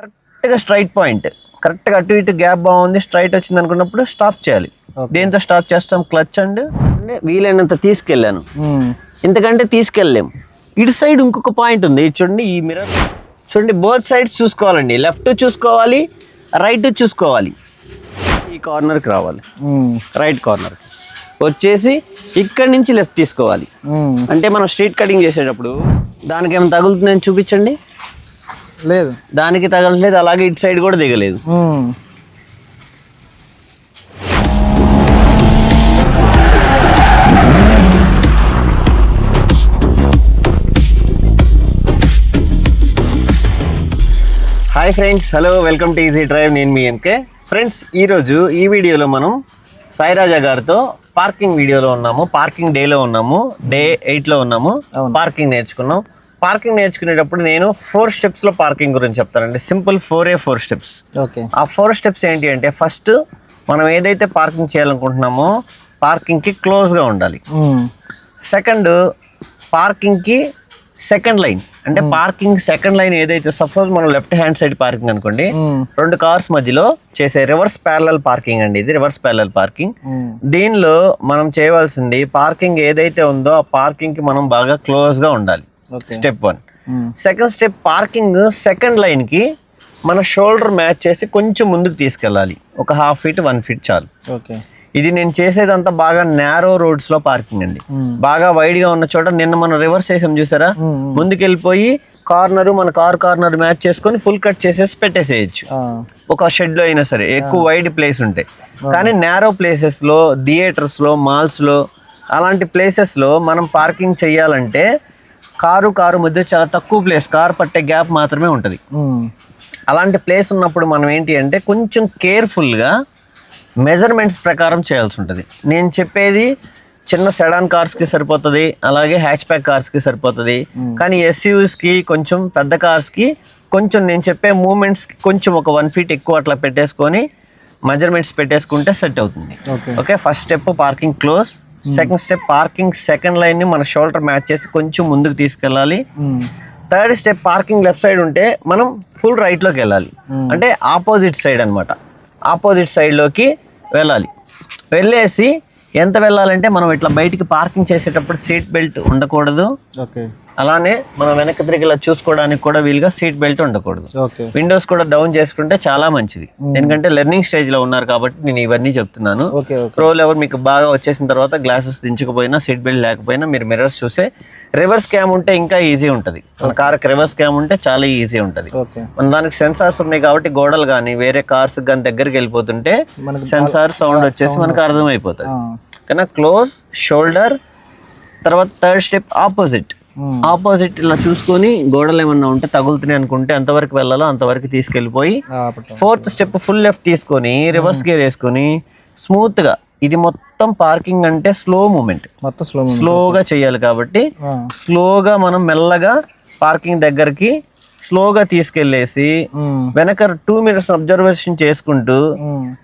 కరెక్ట్గా straight point. కరెక్ట్గా అటు ఇటు గ్యాప్ బాగుంది స్ట్రైట్ వచ్చింది అనుకున్నప్పుడు స్టాప్ చేయాలి. దేంతో స్టాప్ చేస్తాం? క్లచ్ అండ్ వీలైనంత తీసుకెళ్ళాను. మ్మ్. ఇంతకంటే తీసుకెళ్ళలేం. ఇటు సైడ్ ఇంకొక పాయింట్ ఉంది. ఇటు చూడండి ఈ మిర్రర్. చూడండి బోత్ సైడ్స్ చూసుకోవాలండి. లెఫ్ట్ చూసుకోవాలి రైట్ చూసుకోవాలి. ఈ కార్నర్కి రావాలి. Right corner. వచ్చేసి ఇక్కడి నుంచి లెఫ్ట్ తీసుకోవాలి. అంటే మనం స్ట్రీట్ కటింగ్ చేసేటప్పుడు దానికి ఏమైనా తగులుతుందని చూపించండి. లేదు. దానికి తగలట్లేదు అలాగే ఇటు సైడ్ కూడా దిగలేదు. Hi friends hello welcome to easy drive నేను మీ ఎంకే ఫ్రెండ్స్ ఈరోజు ఈ వీడియోలో మనం సాయిరాజా గారితో పార్కింగ్ వీడియోలో ఉన్నాము పార్కింగ్ డేలో ఉన్నాము డే ఎయిట్లో ఉన్నాము. పార్కింగ్ నేర్చుకున్నాం. పార్కింగ్ నేర్చుకునేటప్పుడు నేను ఫోర్ స్టెప్స్లో పార్కింగ్ గురించి చెప్తానండి. సింపుల్ ఫోర్ ఏ ఫోర్ స్టెప్స్. ఓకే. ఆ ఫోర్ స్టెప్స్ ఏంటి అంటే ఫస్ట్ మనం ఏదైతే పార్కింగ్ చేయాలనుకుంటున్నామో పార్కింగ్కి క్లోజ్గా ఉండాలి. మ్మ్. సెకండ్ పార్కింగ్కి సెకండ్ లైన్. అంటే పార్కింగ్ సెకండ్ లైన్ ఏదైతే సపోజ్ మనం లెఫ్ట్ హ్యాండ్ సైడ్ పార్కింగ్ అనుకోండి. రెండు కార్స్ మధ్యలో చేసే రివర్స్ ప్యారలల్ పార్కింగ్ అండి ఇది రివర్స్ ప్యారలల్ పార్కింగ్. దీనిలో మనం చేయవలసింది పార్కింగ్ ఏదైతే ఉందో ఆ పార్కింగ్కి మనం బాగా క్లోజ్గా ఉండాలి. Okay step one. Second step parking second లైన్కి మన షోల్డర్ మ్యాచ్ చేసి కొంచెం ముందుకు తీసుకెళ్ళాలి. ఒక హాఫ్ ఫీట్ వన్ ఫీట్ చాలు. ఓకే. ఇది నేను చేసేదంతా బాగా నేరో రోడ్స్లో పార్కింగ్ అండి. బాగా వైడ్గా ఉన్న చోట నిన్న మనం రివర్స్ చేసాం చూసారా. ముందుకెళ్ళిపోయి కార్నర్ మన కార్ కార్నర్ మ్యాచ్ చేసుకొని ఫుల్ కట్ చేసేసి పెట్టేసేయచ్చు. ఒక షెడ్లో అయినా సరే ఎక్కువ వైడ్ ప్లేస్ ఉంటాయి కానీ నేరో ప్లేసెస్లో థియేటర్స్లో మాల్స్లో అలాంటి ప్లేసెస్లో మనం పార్కింగ్ చేయాలంటే కారు కారు మధ్య చాలా తక్కువ ప్లేస్ కార్ పట్టే గ్యాప్ మాత్రమే ఉంటుంది. అలాంటి ప్లేస్ ఉన్నప్పుడు మనం ఏంటి అంటే కొంచెం కేర్ఫుల్గా మెజర్మెంట్స్ ప్రకారం చేయాల్సి ఉంటుంది. నేను చెప్పేది చిన్న సెడాన్ కార్స్కి సరిపోతుంది అలాగే హ్యాచ్ ప్యాక్ కార్స్కి సరిపోతుంది. కానీ ఎస్యూస్కి కొంచెం పెద్ద కార్స్కి కొంచెం నేను చెప్పే మూమెంట్స్కి కొంచెం ఒక వన్ ఫీట్ ఎక్కువ అట్లా పెట్టేసుకొని మెజర్మెంట్స్ పెట్టేసుకుంటే సెట్ అవుతుంది. Okay. First step parking close second step parking second లైన్ని మన షోల్డర్ మ్యాచ్ చేసి కొంచెం ముందుకు తీసుకెళ్ళాలి. Third step parking left side ఉంటే మనం ఫుల్ రైట్లోకి వెళ్ళాలి. మ్మ్. అంటే ఆపోజిట్ సైడ్ అనమాట ఆపోజిట్ సైడ్లోకి వెళ్ళాలి. వెళ్ళేసి ఎంత వెళ్ళాలంటే మనం ఇట్లా బయటికి పార్కింగ్ చేసేటప్పుడు సీట్ బెల్ట్ ఉండకూడదు. ఓకే అలానే మనం వెనక్కి తిరిగి ఇలా చూసుకోవడానికి కూడా వీలుగా సీట్ బెల్ట్ ఉండకూడదు. విండోస్ కూడా డౌన్ చేసుకుంటే చాలా మంచిది. ఎందుకంటే లెర్నింగ్ స్టేజ్లో ఉన్నారు కాబట్టి నేను ఇవన్నీ చెప్తున్నాను. ప్రో లెవెల్ మీకు బాగా వచ్చేసిన తర్వాత గ్లాసెస్ దించకపోయినా సీట్ బెల్ట్ లేకపోయినా మీరు మిర్రర్స్ చూసే రివర్స్ క్యామ్ ఉంటే ఇంకా ఈజీ ఉంటుంది. మన కార్కి రివర్స్ క్యామ్ ఉంటే చాలా ఈజీ ఉంటుంది. మన దానికి సెన్సార్స్ ఉన్నాయి కాబట్టి గోడలు కానీ వేరే కార్స్ కానీ దగ్గరికి వెళ్ళిపోతుంటే సెన్సార్ సౌండ్ వచ్చేసి మనకు అర్థమైపోతుంది. కానీ క్లోజ్ షోల్డర్ తర్వాత థర్డ్ స్టెప్ ఆపోజిట్. ఆపోజిట్ ఇలా చూసుకొని గోడలు ఏమన్నా ఉంటే తగులుతున్నాయి అనుకుంటే ఎంతవరకు వెళ్ళాలో అంతవరకు తీసుకెళ్ళిపోయి. ఫోర్త్ స్టెప్ ఫుల్ లెఫ్ట్ తీసుకొని రివర్స్ గేర్ వేసుకొని స్మూత్గా ఇది మొత్తం పార్కింగ్ అంటే స్లో మూమెంట్ మొత్తం స్లో స్లోగా చేయాలి కాబట్టి స్లోగా మనం మెల్లగా పార్కింగ్ దగ్గరికి స్లోగా తీసుకెళ్ళేసి వెనక టూ మినిట్స్ అబ్జర్వేషన్ చేసుకుంటూ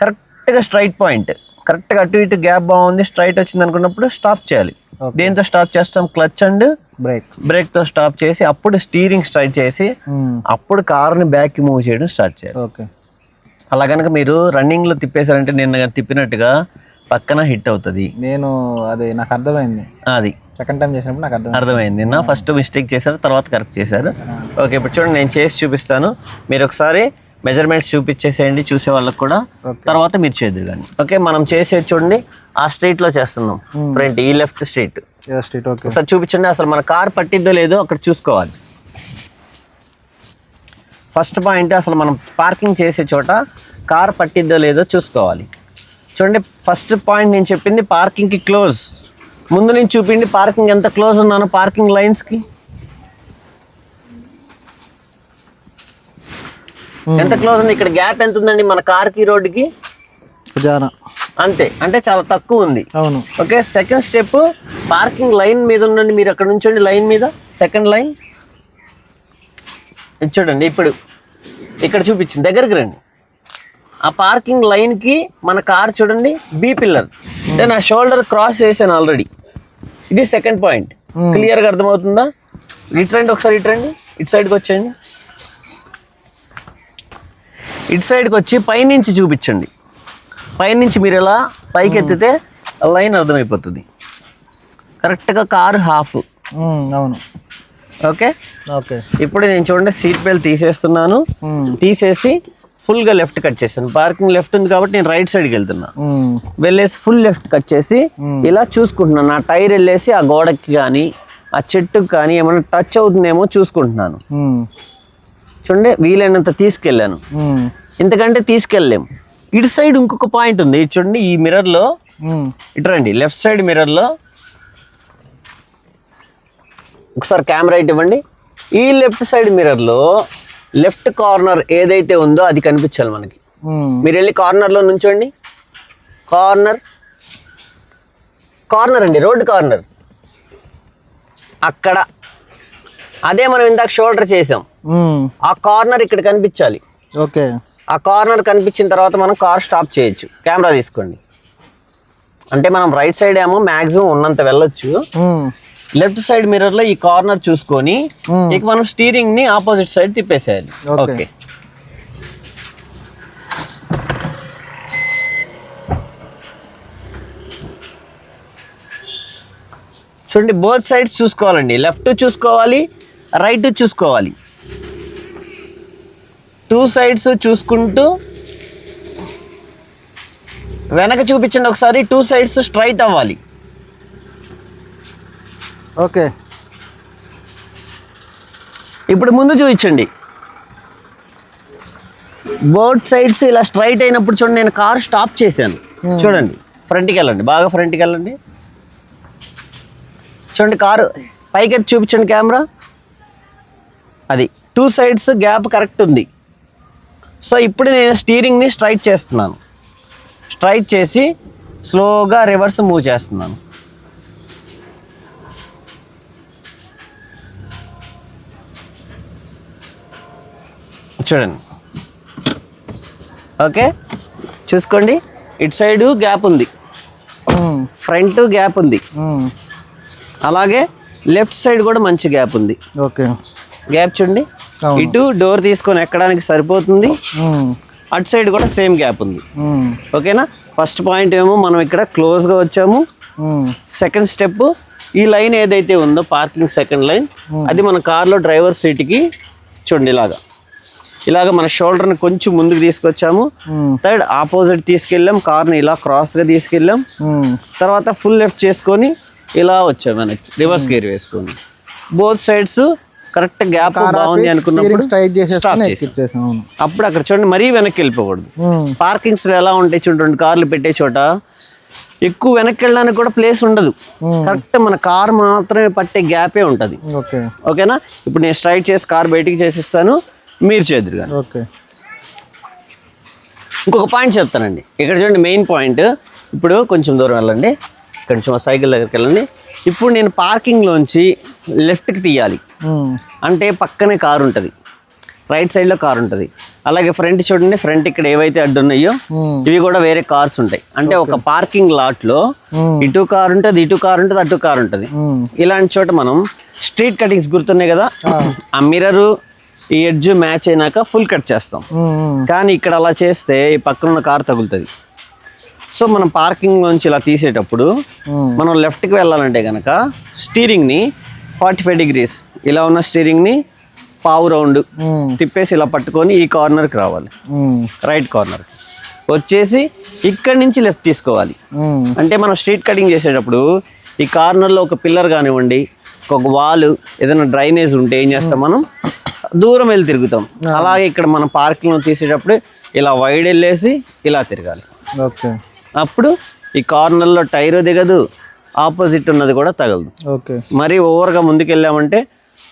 కరెక్ట్గా స్ట్రైట్ పాయింట్ కరెక్ట్గా అటు ఇటు గ్యాప్ బాగుంది స్ట్రైట్ వచ్చింది అనుకున్నప్పుడు స్టాప్ చేయాలి. దేంతో స్టాప్ చేస్తాం? క్లచ్ అండ్ బ్రేక్ బ్రేక్తో స్టాప్ చేసి అప్పుడు స్టీరింగ్ స్ట్రైట్ చేసి అప్పుడు కార్ని బ్యాక్ మూవ్ చేయడం స్టార్ట్ చేయాలి. ఓకే. అలా కనుక మీరు రన్నింగ్లో తిప్పేశారంటే నిన్న తిప్పినట్టుగా పక్కన హిట్ అవుతుంది. నేను అది నాకు అర్థమైంది. అది. సెకండ్ టైం చేసినప్పుడు నాకు అర్థమైంది. అర్థమైంది. నిన్న ఫస్ట్ మిస్టేక్ చేశారు తర్వాత కరెక్ట్ చేశారు. ఓకే ఇప్పుడు చూడండి నేను చేసి చూపిస్తాను. మీరు ఒకసారి మెజర్మెంట్స్ చూపించేసేయండి చూసే వాళ్ళకి కూడా. తర్వాత మీరు చేద్దరు కానీ. ఓకే మనం చేసేది చూడండి ఆ స్ట్రీట్లో చేస్తున్నాం. ఫ్రంట్ ఈ లెఫ్ట్ స్ట్రీట్ స్ట్రీట్ ఓకే. ఒకసారి చూపించండి అసలు మన కార్ పట్టిద్దో లేదో అక్కడ చూసుకోవాలి. ఫస్ట్ పాయింట్ అసలు మనం పార్కింగ్ చేసే చోట కార్ పట్టిద్దో లేదో చూసుకోవాలి. చూడండి ఫస్ట్ పాయింట్ నేను చెప్పింది పార్కింగ్కి క్లోజ్ ముందు నుంచి చూపిండి పార్కింగ్ ఎంత క్లోజ్ ఉన్నాను పార్కింగ్ లైన్స్కి ఎంత క్లోజ్ ఉంది? ఇక్కడ గ్యాప్ ఎంత ఉందండి మన కార్కి రోడ్డుకి ఖజానా అంతే. అంటే చాలా తక్కువ ఉంది. అవును. Okay second step parking line మీద ఉండండి. మీరు అక్కడ నుంచండి లైన్ మీద. సెకండ్ లైన్ చూడండి ఇప్పుడు ఇక్కడ చూపించింది. దగ్గరికి రండి. ఆ పార్కింగ్ లైన్కి మన కార్ చూడండి బీ పిల్లర్ నేను ఆ షోల్డర్ క్రాస్ చేశాను ఆల్రెడీ ఇది సెకండ్ పాయింట్ Hmm. క్లియర్గా అర్థమవుతుందా? ఇటు రండి ఒకసారి ఇటు రండి ఇటు సైడ్కి వచ్చేయండి. ఇటు సైడ్కి వచ్చి పైనుంచి చూపించండి. పైనుంచి మీరు ఇలా పైకి ఎత్తితే లైన్ అర్థమైపోతుంది. కరెక్ట్గా కారు హాఫ్. అవును. ఓకే? ఓకే. ఇప్పుడు నేను చూడండి సీట్ బెల్ట్ తీసేస్తున్నాను. తీసేసి ఫుల్గా లెఫ్ట్ కట్ చేశాను పార్కింగ్ లెఫ్ట్ ఉంది కాబట్టి నేను రైట్ సైడ్కి వెళ్తున్నా. వెళ్ళేసి ఫుల్ లెఫ్ట్ కట్ చేసి. ఇలా చూసుకుంటున్నాను. నా టైర్ వెళ్ళేసి ఆ గోడకి కానీ ఆ చెట్టుకి కానీ ఏమైనా టచ్ అవుతుందేమో చూసుకుంటున్నాను. చూడండి వీలైనంత తీసుకెళ్ళాను. ఉమ్, ఇంతకంటే తీసుకెళ్ళలేము ఇటు సైడ్ ఇంకొక పాయింట్ ఉంది. ఇటు చూడండి ఈ మిర్రర్లో ఇటు రండి లెఫ్ట్ సైడ్ మిర్రర్లో ఒకసారి కెమెరా ఇటు ఇవ్వండి. ఈ లెఫ్ట్ సైడ్ మిర్రర్లో లెఫ్ట్ కార్నర్ ఏదైతే ఉందో అది కనిపించాలి మనకి. మీరు వెళ్ళి కార్నర్లో నుంచోండి. కార్నర్. కార్నర్ అండి రోడ్ కార్నర్. అక్కడ అదే మనం ఇందాక షోల్డర్ చేసాం. ఆ కార్నర్ ఇక్కడ కనిపించాలి. ఓకే. ఆ కార్నర్ కనిపించిన తర్వాత మనం కార్ స్టాప్ చేయొచ్చు. కెమెరా తీసుకోండి. అంటే మనం రైట్ సైడ్ ఏమో మ్యాక్సిమం ఉన్నంత వెళ్ళొచ్చు. లెఫ్ట్ సైడ్ మిర్రర్లో ఈ కార్నర్ చూసుకొని. ఇక మనం స్టీరింగ్ని ఆపోజిట్ సైడ్ తిప్పేసేయాలి. ఓకే. చూడండి బోత్ సైడ్స్ చూసుకోవాలండి. లెఫ్ట్ చూసుకోవాలి రైట్ చూసుకోవాలి. టూ సైడ్స్ చూసుకుంటూ వెనక చూపించండి ఒకసారి. టూ సైడ్స్ స్ట్రైట్ అవ్వాలి. ఓకే. ఇప్పుడు ముందు చూపించండి. బోత్ సైడ్స్ ఇలా స్ట్రైట్ అయినప్పుడు చూడండి నేను కార్ స్టాప్ చేశాను. చూడండి. ఫ్రంట్కి వెళ్ళండి. బాగా ఫ్రంట్కి వెళ్ళండి. చూడండి కారు పైకి ఎత్తి చూపించండి కెమెరా. అది టూ సైడ్స్ గ్యాప్ కరెక్ట్ ఉంది. సో ఇప్పుడు నేను స్టీరింగ్ని స్ట్రైట్ చేస్తున్నాను. స్ట్రైట్ చేసి స్లోగా రివర్స్ మూవ్ చేస్తున్నాను. చూడండి. ఓకే చూసుకోండి. ఇటు సైడు గ్యాప్ ఉంది. ఫ్రంట్ గ్యాప్ ఉంది. ఉమ్, అలాగే లెఫ్ట్ సైడ్ కూడా మంచి గ్యాప్ ఉంది. ఓకే గ్యాప్ చూడండి. ఇటు డోర్ తీసుకొని ఎక్కడానికి సరిపోతుంది. అటు సైడ్ కూడా సేమ్ గ్యాప్ ఉంది. ఓకేనా? ఫస్ట్ పాయింట్ ఏమో మనం ఇక్కడ క్లోజ్గా వచ్చాము. సెకండ్ స్టెప్ ఈ లైన్ ఏదైతే ఉందో పార్కింగ్ సెకండ్ లైన్ అది మన కార్లో డ్రైవర్ సీట్కి చూడండి ఇలాగా. ఇలాగ మన షోల్డర్ని కొంచెం ముందుకు తీసుకొచ్చాము. థర్డ్ ఆపోజిట్ తీసుకెళ్ళాం. కార్ని ఇలా క్రాస్గా తీసుకెళ్ళాం. తర్వాత ఫుల్ లెఫ్ట్ చేసుకొని ఇలా వచ్చాం వెనక్కి. రివర్స్ గేర్ వేసుకొని. బోత్ సైడ్స్ కరెక్ట్ గ్యాప్ బాగుంది అనుకున్నప్పుడు స్ట్రైట్ అప్పుడు అక్కడ చూడండి మరీ వెనక్కి వెళ్ళిపోకూడదు. పార్కింగ్స్ ఎలా ఉంటాయి చూడండి రెండు కార్లు పెట్టే చోట. ఎక్కువ వెనక్కి వెళ్ళడానికి కూడా ప్లేస్ ఉండదు. కరెక్ట్ మన కార్ మాత్రమే పట్టే గ్యాపే ఉంటుంది. ఓకే. ఓకేనా? ఇప్పుడు నేను స్ట్రైట్ చేసి కార్ బయటికి చేసిస్తాను. మీరు చేదురు కానీ ఓకే. ఇంకొక పాయింట్ చెప్తానండి. ఇక్కడ చూడండి మెయిన్ పాయింట్ ఇప్పుడు కొంచెం దూరం వెళ్ళండి. కొంచెం సైకిల్ దగ్గరికి వెళ్ళండి. ఇప్పుడు నేను పార్కింగ్లోంచి లెఫ్ట్కి తీయాలి. అంటే పక్కనే కారు ఉంటుంది. రైట్ సైడ్లో కారు ఉంటుంది. అలాగే ఫ్రంట్ చూడండి ఫ్రంట్ ఇక్కడ ఏవైతే అడ్డు ఉన్నాయో ఉమ్, ఇవి కూడా వేరే కార్స్ ఉంటాయి. అంటే ఒక పార్కింగ్ లాట్లో ఉమ్, ఇటు కారు ఉంటుంది ఇటు కారు ఉంటుంది అటు కారు ఉంటుంది. ఉమ్, ఇలాంటి చోట మనం స్ట్రీట్ కటింగ్స్ గుర్తున్నాయి కదా? ఆ, మిర్రరు ఈ ఎడ్జ్ మ్యాచ్ అయినాక ఫుల్ కట్ చేస్తాం. కానీ ఇక్కడ అలా చేస్తే ఈ పక్కన ఉన్న కార్ తగులుతుంది. సో మనం పార్కింగ్ నుంచి ఇలా తీసేటప్పుడు మనం లెఫ్ట్కి వెళ్ళాలంటే కనుక స్టీరింగ్ని ఫార్టీ ఫైవ్ డిగ్రీస్. ఇలా ఉన్న స్టీరింగ్ని పావు రౌండ్ తిప్పేసి ఇలా పట్టుకొని ఈ కార్నర్కి రావాలి. రైట్ కార్నర్ వచ్చేసి ఇక్కడి నుంచి లెఫ్ట్ తీసుకోవాలి. అంటే మనం స్ట్రీట్ కటింగ్ చేసేటప్పుడు ఈ కార్నర్లో ఒక పిల్లర్ కానివ్వండి ఒక వాల్ ఏదైనా డ్రైనేజ్ ఉంటే ఏం చేస్తాం మనం? దూరం వెళ్ళి తిరుగుతాం. అలాగే ఇక్కడ మనం పార్కింగ్ తీసేటప్పుడు ఇలా వైడ్ వెళ్ళేసి ఇలా తిరగాలి. ఓకే. అప్పుడు ఈ కార్నర్లో టైర్ దిగదు. ఆపోజిట్ ఉన్నది కూడా తగలదు. ఓకే. మరి ఓవర్గా ముందుకు వెళ్ళామంటే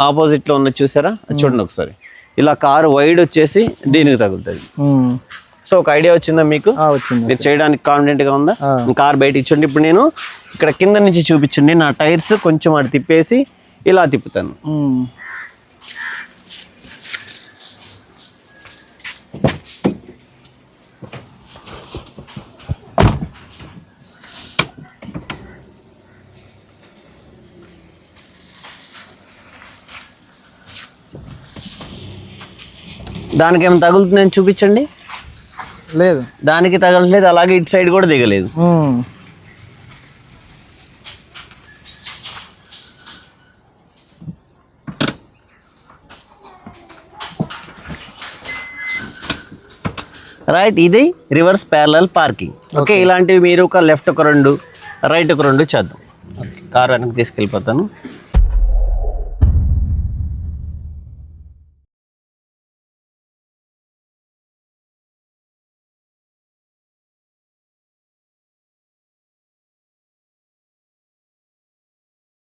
ఆపోజిట్లో ఉన్నది చూసారా? చూడండి ఒకసారి. ఇలా కారు వైడ్ వచ్చేసి దీనికి తగులుతుంది. సో ఒక ఐడియా వచ్చిందా మీకు? మీరు చేయడానికి కాన్ఫిడెంట్గా ఉందా. కార్ బయట ఇచ్చండి. ఇప్పుడు నేను ఇక్కడ కింద నుంచి చూపించండి. నా టైర్స్ కొంచెం అటు తిప్పేసి ఇలా తిప్పుతాను. దానికి ఏమైనా తగులుతుందని చూపించండి. లేదు. దానికి తగలట్లేదు అలాగే ఇటు సైడ్ కూడా దిగలేదు. రైట్ ఇది రివర్స్ ప్యారలల్ పార్కింగ్ ఓకే ఇలాంటివి మీరు ఒక లెఫ్ట్ ఒక రెండు రైట్ ఒక రెండు చేద్దాం. కార్ వెనక్కి తీసుకెళ్ళిపోతాను.